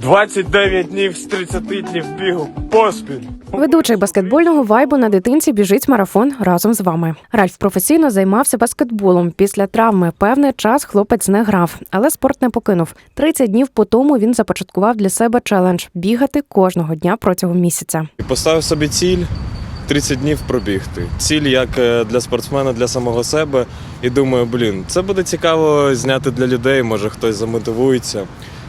29 днів з 30 днів бігу поспіль. Ведучий баскетбольного вайбу на дитинці біжить марафон разом з вами. Ральф професійно займався баскетболом. Після травми певний час хлопець не грав, але спорт не покинув. 30 днів по тому він започаткував для себе челендж бігати кожного дня протягом місяця. Поставив собі ціль 30 днів пробігти. Ціль як е, для спортсмена, для самого себе. І думаю, блін, це буде цікаво зняти для людей, може хтось замотивується.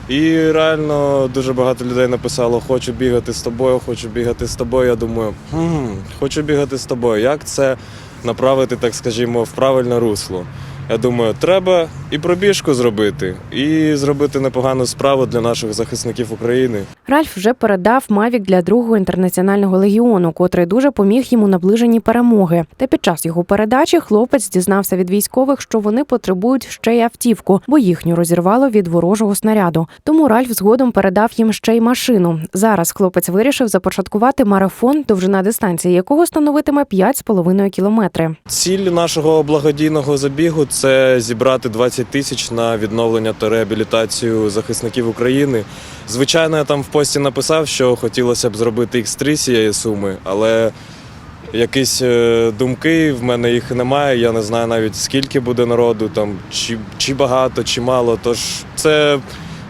І реально дуже багато людей написало: хочу бігати з тобою, хочу бігати з тобою. Я думаю, хм, хочу бігати з тобою. Як це направити, так скажімо, в правильне русло? Я думаю, треба і пробіжку зробити, і зробити непогану справу для наших захисників України. Ральф вже передав Мавік для другого інтернаціонального легіону, котрий дуже поміг йому наближенні перемоги. Та під час його передачі хлопець дізнався від військових, що вони потребують ще й автівку, бо їхню розірвало від ворожого снаряду. Тому Ральф згодом передав їм ще й машину. Зараз хлопець вирішив започаткувати марафон, довжина дистанції якого становитиме 5,5 кілометри. Ціль нашого благодійного забігу це зібрати 20 тисяч на відновлення та реабілітацію захисників України. Звичайно, я там в пості написав, що хотілося б зробити X3 цієї суми, але якісь е, думки в мене їх немає. Я не знаю навіть скільки буде народу, там чи, чи багато, чи мало. Тож це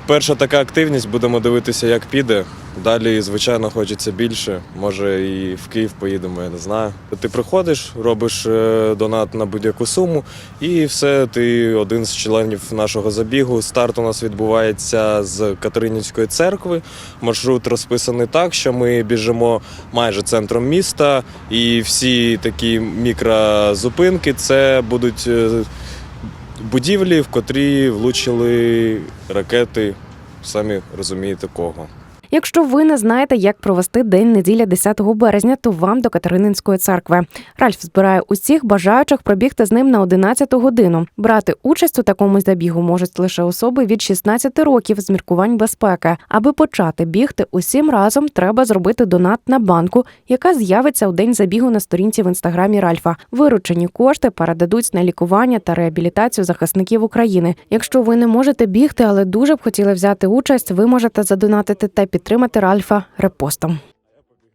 перша така активність. Будемо дивитися, як піде. Далі, звичайно, хочеться більше. Може, і в Київ поїдемо, я не знаю. Ти приходиш, робиш е, донат на будь-яку суму, і все, ти один з членів нашого забігу. Старт у нас відбувається з Катеринівської церкви. Маршрут розписаний так, що ми біжимо майже центром міста, і всі такі мікрозупинки це будуть е, будівлі, в котрі влучили ракети. Самі розумієте кого. Якщо ви не знаєте, як провести день неділя 10 березня, то вам до Катерининської церкви. Ральф збирає усіх бажаючих пробігти з ним на 11 годину. Брати участь у такому забігу можуть лише особи від 16 років з міркувань безпеки. Аби почати бігти усім разом, треба зробити донат на банку, яка з'явиться у день забігу на сторінці в інстаграмі Ральфа. Виручені кошти передадуть на лікування та реабілітацію захисників України. Якщо ви не можете бігти, але дуже б хотіли взяти участь, ви можете задонатити та підтримати Ральфа репостом.